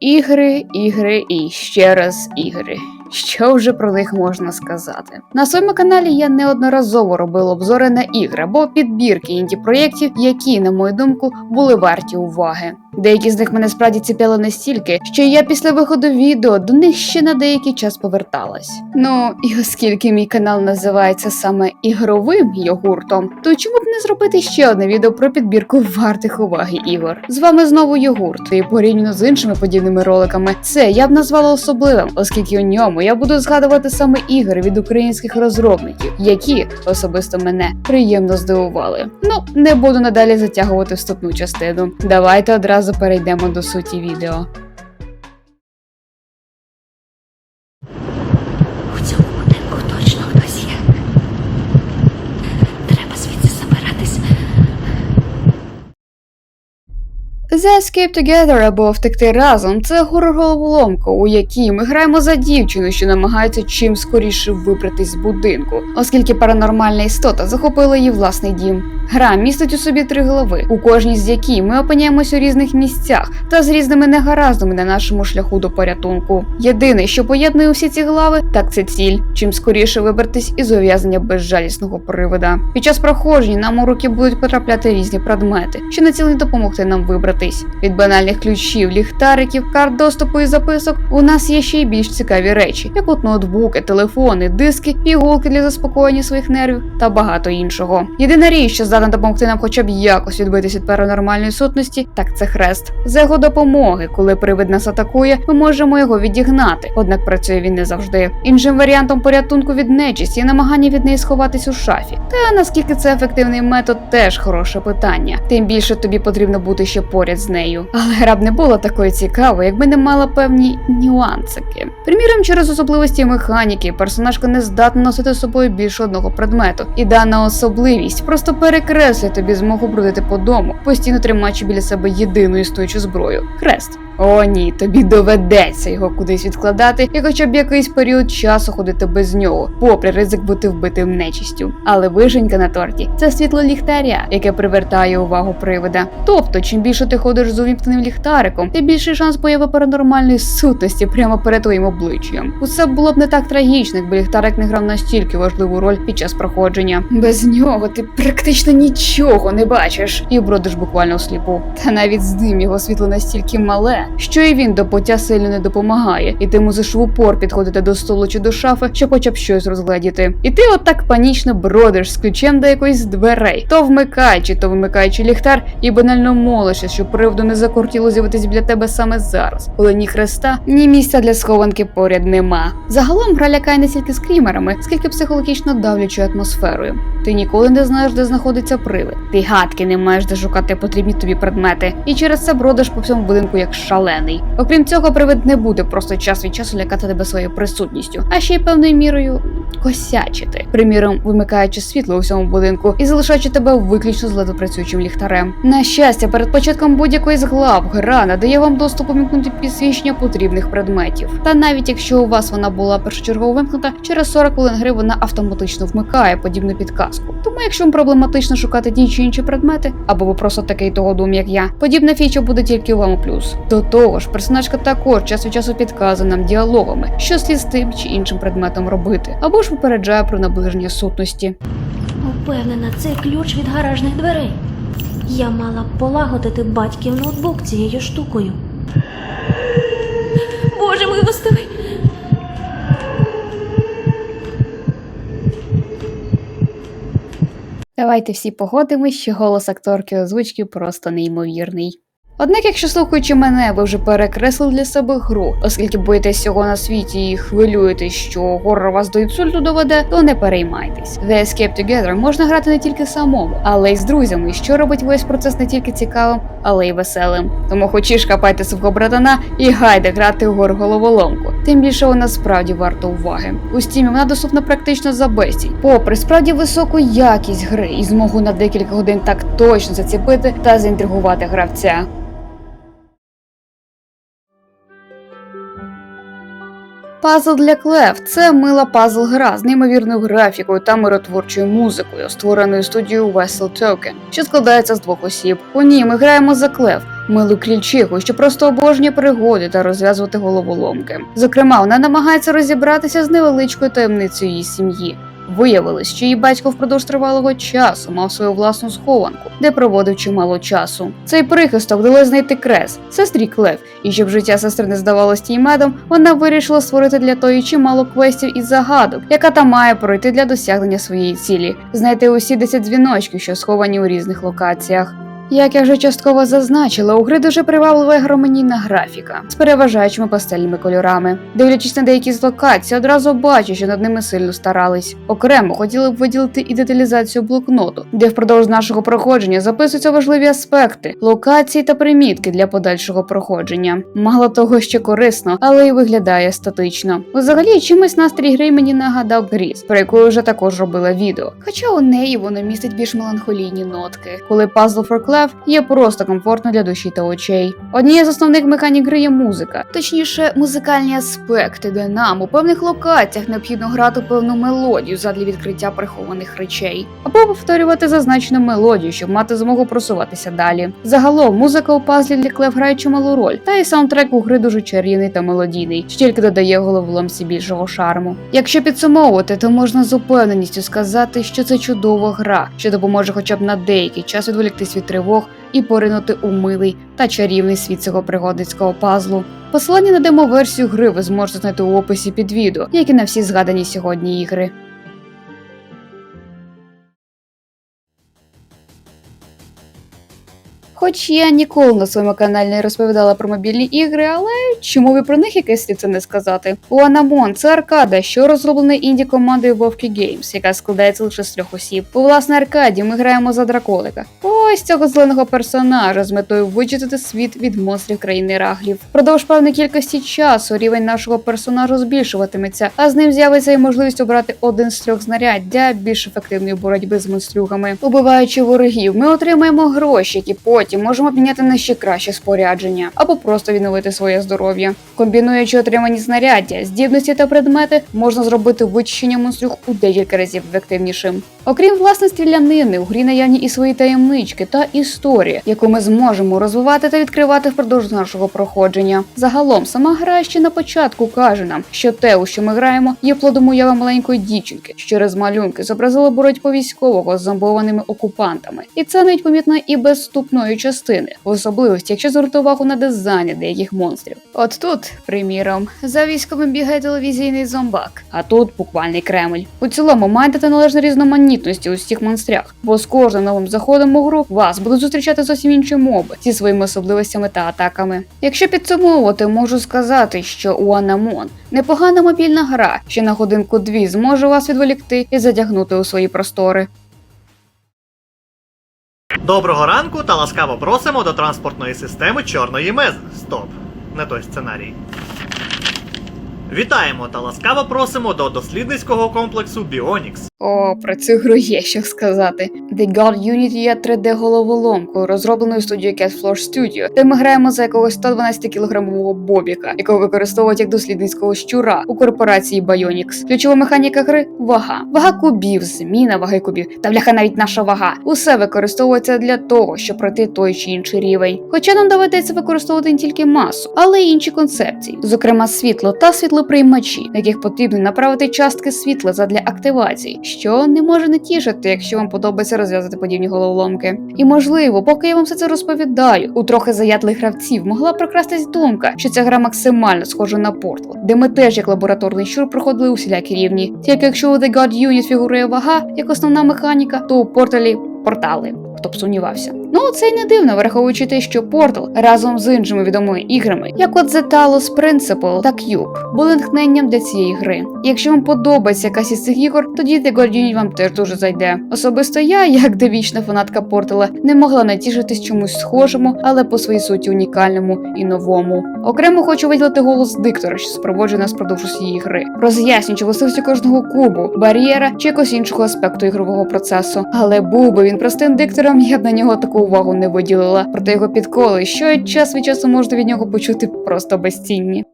Ігри, ігри і ще раз ігри. Що вже про них можна сказати? На своєму каналі я неодноразово робив обзори на ігри або підбірки інді-проєктів, які, на мою думку, були варті уваги. Деякі з них мене справді ціпляли настільки, що я після виходу відео до них ще на деякий час поверталась. Ну і оскільки мій канал називається саме ігровим йогуртом, то чому б не зробити ще одне відео про підбірку вартих уваги ігор? З вами знову йогурт, і порівняно з іншими подібними роликами, це я б назвала особливим, оскільки у ньому я буду згадувати саме ігри від українських розробників, які особисто мене приємно здивували. Ну не буду надалі затягувати вступну частину. Давайте одразу перейдемо до суті відео. У цьому будинку точно хтось є. Треба звідси забиратись. The Escape Together або Втекти разом це горор-головоломка, у якій ми граємо за дівчину, що намагається чим скоріше вибратись з будинку, оскільки паранормальна істота захопила її власний дім. Гра містить у собі три голови, у кожній з якій ми опиняємось у різних місцях та з різними негараздами на нашому шляху до порятунку. Єдине, що поєднує усі ці глави, так це ціль, чим скоріше вибратись із ув'язнення безжалісного привида. Під час проходження нам у руки будуть потрапляти різні предмети, що націлені допомогти нам вибратись. Від банальних ключів, ліхтариків, карт доступу і записок у нас є ще й більш цікаві речі, як от ноутбуки, телефони, диски, пігулки для заспокоєння своїх нервів та багато іншого. Єдина річ, що здатна допомогти нам хоча б якось відбитись від паранормальної сутності, так це хрест. За його допомоги, коли привид нас атакує, ми можемо його відігнати, однак працює він не завжди. Іншим варіантом порятунку від нечисті є намагання від неї сховатись у шафі. Та наскільки це ефективний метод, теж хороше питання. Тим більше тобі потрібно бути ще поряд з нею. Але гра б не була такою цікавою, якби не мала певні нюансики. Приміром, через особливості механіки, персонажка не здатна носити з собою більше одного предмету, і дана особливість просто перекреслює тобі змогу бродити по дому, постійно тримаючи біля себе єдину існуючу зброю хрест. О, ні, тобі доведеться його кудись відкладати і хоча б якийсь період часу ходити без нього, попри ризик бути вбитим нечистю. Але вишенька на торті це світло ліхтаря, яке привертає увагу привида. Тобто, чим більше ти ходиш з увімкненим ліхтариком, тим більший шанс появи паранормальної сутності прямо перед твоїм обличчям. Усе було б не так трагічно, якби ліхтарик не грав настільки важливу роль під час проходження. Без нього ти практично нічого не бачиш і бродиш буквально всліпу. Та навіть з ним його світло настільки мале, що і він до пуття сильно не допомагає, і ти мусиш в упор підходити до столу чи до шафи, щоб хоча б щось розгледіти. І ти отак панічно бродиш з ключем до якоїсь дверей, то вмикаючи, то вимикаючи ліхтар, і банально молишся, щоб приводу не закортіло з'явитись біля тебе саме зараз, коли ні хреста, ні місця для схованки поряд нема. Загалом гра лякає не стільки скрімерами, скільки психологічно давлячою атмосферою. Ти ніколи не знаєш, де знаходиться привид. Ти гадки не маєш де шукати потрібні тобі предмети, і через це бродиш по всьому будинку як шалений. Окрім цього, привид не буде просто час від часу лякати тебе своєю присутністю, а ще й певною мірою косячити, приміром, вимикаючи світло у всьому будинку і залишаючи тебе виключно з ледве працюючим ліхтарем. На щастя, перед початком будь-якої з глав гра надає вам доступ увімкнути підсвічення потрібних предметів. Та навіть якщо у вас вона була першочергово вимкнута, через 40 хвилин гри вона автоматично вмикає подібну підказку. Тому, якщо вам проблематично шукати ті чи інші предмети, або ви просто такий того дум, як я, подібна фіча буде тільки вам у плюс. До того ж, персонажка також час від часу підказує нам діалогами, що слід з тим чи іншим предметом робити, або ж попереджає про наближення сутності. Упевнена, це ключ від гаражних дверей. Я мала б полагодити батьків ноутбук цією штукою. Боже милостивий! Давайте всі погодимось, що голос акторки озвучки просто неймовірний. Однак, якщо слухаючи мене, ви вже перекреслили для себе гру, оскільки боїтесь всього на світі і хвилюєтесь, що горор вас до інсульту доведе, то не переймайтесь. The Escape Together можна грати не тільки самому, але й з друзями, що робить весь процес не тільки цікавим, але й веселим. Тому хочеш капайте свого братана і гайде грати в гор головоломку. Тим більше вона справді варта уваги. У стімі вона доступна практично за безцінь. Попри справді високу якість гри і змогу на декілька годин так точно заціпити та заінтригувати гравця. Пазл для Клев це мила пазл гра з неймовірною графікою та миротворчою музикою, створеною студією Vessel Token, що складається з двох осіб. У ній ми граємо за Клев, милу крільчиху, що просто обожнює пригоди та розв'язувати головоломки. Зокрема, вона намагається розібратися з невеличкою таємницею її сім'ї. Виявилось, що її батько впродовж тривалого часу мав свою власну схованку, де проводив чимало часу. Цей прихисток дали знайти крес, сестрі Клев, і щоб життя сестри не здавалось тій медом, вона вирішила створити для тої чимало квестів і загадок, яка та має пройти для досягнення своєї цілі, знайти усі 10 дзвіночків, що сховані у різних локаціях. Як я вже частково зазначила, у гри дуже приваблива гармонійна графіка з переважаючими пастельними кольорами. Дивлячись на деякі з локацій, одразу бачу, що над ними сильно старались. Окремо хотіли б виділити і деталізацію блокноту, де впродовж нашого проходження записуються важливі аспекти, локації та примітки для подальшого проходження. Мало того, що корисно, але й виглядає статично. Взагалі, чимось настрій гри мені нагадав Гріз, про яку вже також робила відео. Хоча у неї воно містить більш меланхолійні нотки, коли Puzzle for Clef є просто комфортно для душі та очей. Однією з основних механік гри є музика, точніше, музикальні аспекти, де нам у певних локаціях необхідно грати певну мелодію задля відкриття прихованих речей, або повторювати зазначену мелодію, щоб мати змогу просуватися далі. Загалом музика у пазлі для Клев грає чималу роль, та й саундтрек у гри дуже чарівний та мелодійний, що тільки додає головоломці більшого шарму. Якщо підсумовувати, то можна з упевненістю сказати, що це чудова гра, що допоможе хоча б на деякий час відволіктись від тривог і поринути у милий та чарівний світ цього пригодницького пазлу. Посилання на демо-версію гри ви зможете знайти у описі під відео, як і на всі згадані сьогодні ігри. Хоч я ніколи на своєму каналі не розповідала про мобільні ігри, але чому ви про них якесь слід це не сказати? Уанамон це аркада, що розроблена інді командою Вовки Games, яка складається лише з трьох осіб. У власне аркаді ми граємо за драколика. Ось цього зеленого персонажа з метою вичистити світ від монстрів країни раглів. Продовж певної кількості часу рівень нашого персонажу збільшуватиметься, а з ним з'явиться і можливість обрати один з трьох знарядь для більш ефективної боротьби з монстрюгами. Убиваючи ворогів, ми отримаємо гроші, які потім можемо обміняти на ще краще спорядження або просто відновити своє здоров'я. Комбінуючи отримані знаряддя, здібності та предмети, можна зробити вичищення монстрюх у декілька разів ефективнішим. Окрім власне стрілянини, у грі наявні і свої таємнички та історія, яку ми зможемо розвивати та відкривати впродовж нашого проходження. Загалом, сама гра ще на початку каже нам, що те, у що ми граємо, є плодом уяви маленької дівчинки, що через малюнки зобразили боротьбу військового з зомбованими окупантами, і це навіть помітно і без вступної частини, в особливості, якщо звернути увагу на дизайни деяких монстрів. От тут, приміром, за військовим бігає телевізійний зомбак, а тут буквальний Кремль. У цілому майте належну різноманітності у всіх монстрях, бо з кожним новим заходом у гру вас будуть зустрічати зовсім інші моби зі своїми особливостями та атаками. Якщо підсумовувати, можу сказати, що у Анамон непогана мобільна гра, що на годинку дві зможе вас відволікти і затягнути у свої простори. Доброго ранку та ласкаво просимо до транспортної системи Чорної Мези. Стоп, не той сценарій. Вітаємо та ласкаво просимо до дослідницького комплексу Біонікс. О, про цю гру є що сказати. The God Unity є 3D-головоломкою, розробленою студією Cat Floor Studio, де ми граємо за якогось 112 кілограмового бобіка, якого використовують як дослідницького щура у корпорації Bionics. Ключова механіка гри вага. Вага кубів, зміна ваги кубів, та бляха навіть наша вага. Усе використовується для того, щоб пройти той чи інший рівень. Хоча нам доведеться використовувати не тільки масу, але й інші концепції, зокрема світло та світлоприймачі, на яких потрібно направити частки світла задля активації, що не може не тішити, якщо вам подобається розв'язати подібні головоломки. І можливо, поки я вам все це розповідаю, у трохи заядлих гравців могла прокрастись думка, що ця гра максимально схожа на портал, де ми теж як лабораторний щур проходили усілякі рівні. Тільки якщо у The God Unit фігурує вага як основна механіка, то у порталі портали. Хто б сумнівався. Ну це й не дивно, враховуючи те, що Portal разом з іншими відомими іграми, як от The Talos Principle та Cube, були натхненням для цієї гри. Якщо вам подобається якась із цих ігор, тоді The God вам теж дуже зайде. Особисто я, як девічна фанатка Портала, не могла натішитись чомусь схожому, але по своїй суті унікальному і новому. Окремо хочу виділити голос диктора, що супроводжує нас впродовж усієї гри, роз'яснюючи властивості кожного кубу, бар'єра чи якогось іншого аспекту ігрового процесу. Але був би він простим диктором, я б на нього таку увагу не виділила. Проте його підколи, що час від часу можна від нього почути просто безцінні.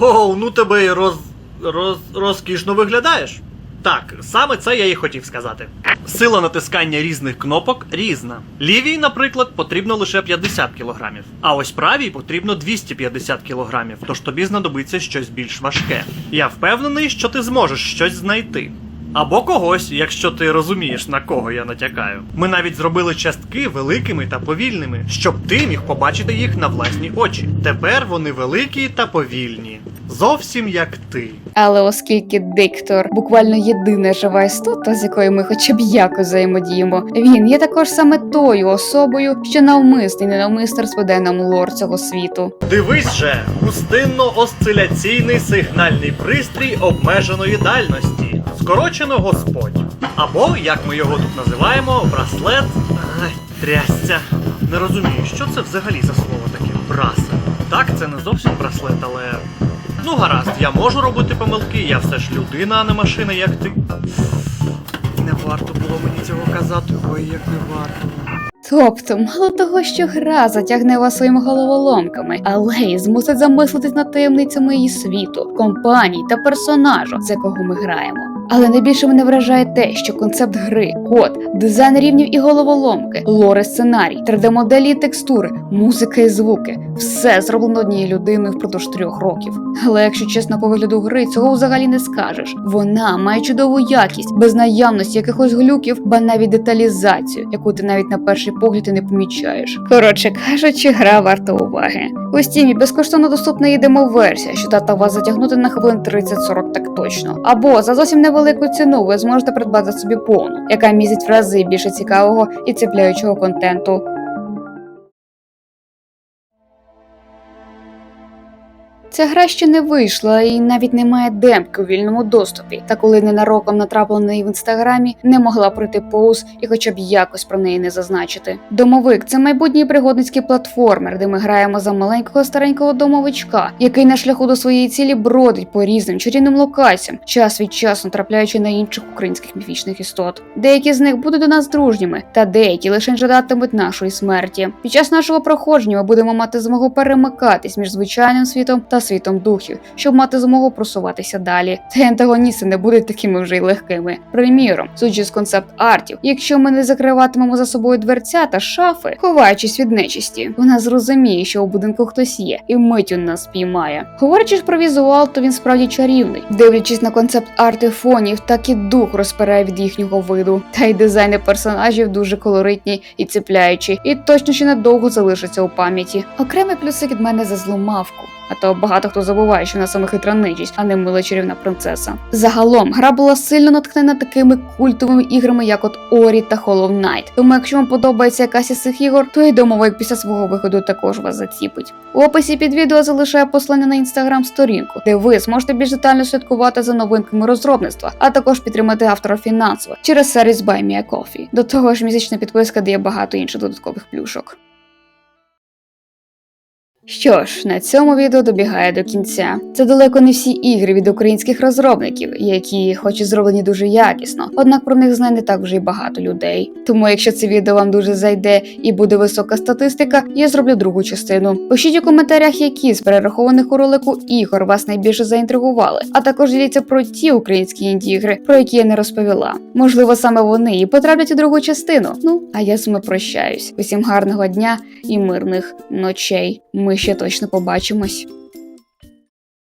Оу, ну тебе й роз. роз. розкішно виглядаєш. Так, саме це я і хотів сказати. Сила натискання різних кнопок різна. Лівій, наприклад, потрібно лише 50 кг, а ось правій потрібно 250 кг, тож тобі знадобиться щось більш важке. Я впевнений, що ти зможеш щось знайти. Або когось, якщо ти розумієш, на кого я натякаю. Ми навіть зробили частки великими та повільними, щоб ти міг побачити їх на власні очі. Тепер вони великі та повільні. Зовсім як ти. Але оскільки диктор буквально єдина жива істота, з якою ми хоча б якось взаємодіємо, він є також саме тою особою, що навмисний ненавмисно розповідає нам лор цього світу. Дивись же, густинно-осциляційний сигнальний пристрій обмеженої дальності, скорочено Господь. Або, як ми його тут називаємо, браслет. Ай, трясця. Не розумію, що це взагалі за слово таке браслет. Так, це не зовсім браслет, але. Ну гаразд, я можу робити помилки, я все ж людина, а не машина, як ти. Не варто було мені цього казати, ой, як не варто. Тобто, мало того, що гра затягне вас своїми головоломками, але й змусить замислитись над таємницями її світу, компаній та персонажу, за кого ми граємо. Але найбільше мене вражає те, що концепт гри, код, дизайн рівнів і головоломки, лори сценарій, 3D-моделі і текстури, музика і звуки все зроблено однією людиною впродовж трьох років. Але якщо чесно по вигляду гри, цього взагалі не скажеш. Вона має чудову якість, без наявності якихось глюків, ба навіть деталізацію, яку ти навіть на перший погляд і не помічаєш. Коротше кажучи, гра варта уваги. У стімі безкоштовно доступна є демо-версія, що дата вас затягнути на хвилин 30-40 так точно. Або за зовсім невелику ціну ви зможете придбати собі повну, яка містить в рази більше цікавого і цепляючого контенту. Ця гра ще не вийшла і навіть не має демки у вільному доступі. Та коли ненароком натрапила на неї в інстаграмі, не могла пройти повз і хоча б якось про неї не зазначити. Домовик це майбутній пригодницький платформер, де ми граємо за маленького старенького домовичка, який на шляху до своєї цілі бродить по різним чарівним локаціям, час від часу натрапляючи на інших українських міфічних істот. Деякі з них будуть до нас дружніми, та деякі лише жадатимуть нашої смерті. Під час нашого проходження ми будемо мати змогу перемикатись між звичайним світом та світом духів, щоб мати змогу просуватися далі. Та антагоністи не будуть такими вже й легкими. Приміром, судячи з концепт артів, якщо ми не закриватимемо за собою дверця та шафи, ховаючись від нечисті, вона зрозуміє, що у будинку хтось є, і миттю нас спіймає. Говорячи ж про візуал, то він справді чарівний. Дивлячись на концепт арти фонів, так і дух розпирає від їхнього виду. Та й дизайни персонажів дуже колоритні і цепляючі, і точно ще надовго залишаться у пам'яті. Окремий плюсик від мене за злу мавку. А то багато хто забуває, що вона саме хитра нечість, а не мила чарівна принцеса. Загалом гра була сильно натхнена такими культовими іграми, як от Орі та Hollow Knight. Тому, якщо вам подобається якась із цих ігор, то й домовик після свого виходу також вас заціпить. У описі під відео залишаю послання на інстаграм-сторінку, де ви зможете більш детально слідкувати за новинками розробництва, а також підтримати автора фінансово через сервіс Buy Me a Coffee. До того ж, місячна підписка дає багато інших додаткових плюшок. Що ж, на цьому відео добігає до кінця. Це далеко не всі ігри від українських розробників, які, хоч і зроблені дуже якісно, однак про них знає не так вже й багато людей. Тому, якщо це відео вам дуже зайде і буде висока статистика, я зроблю другу частину. Пишіть у коментарях, які з перерахованих у ролику ігор вас найбільше заінтригували, а також діліться про ті українські інді-ігри, про які я не розповіла. Можливо, саме вони і потраплять у другу частину. Ну а я з вами прощаюсь. Усім гарного дня і мирних ночей. Ми ще точно побачимось.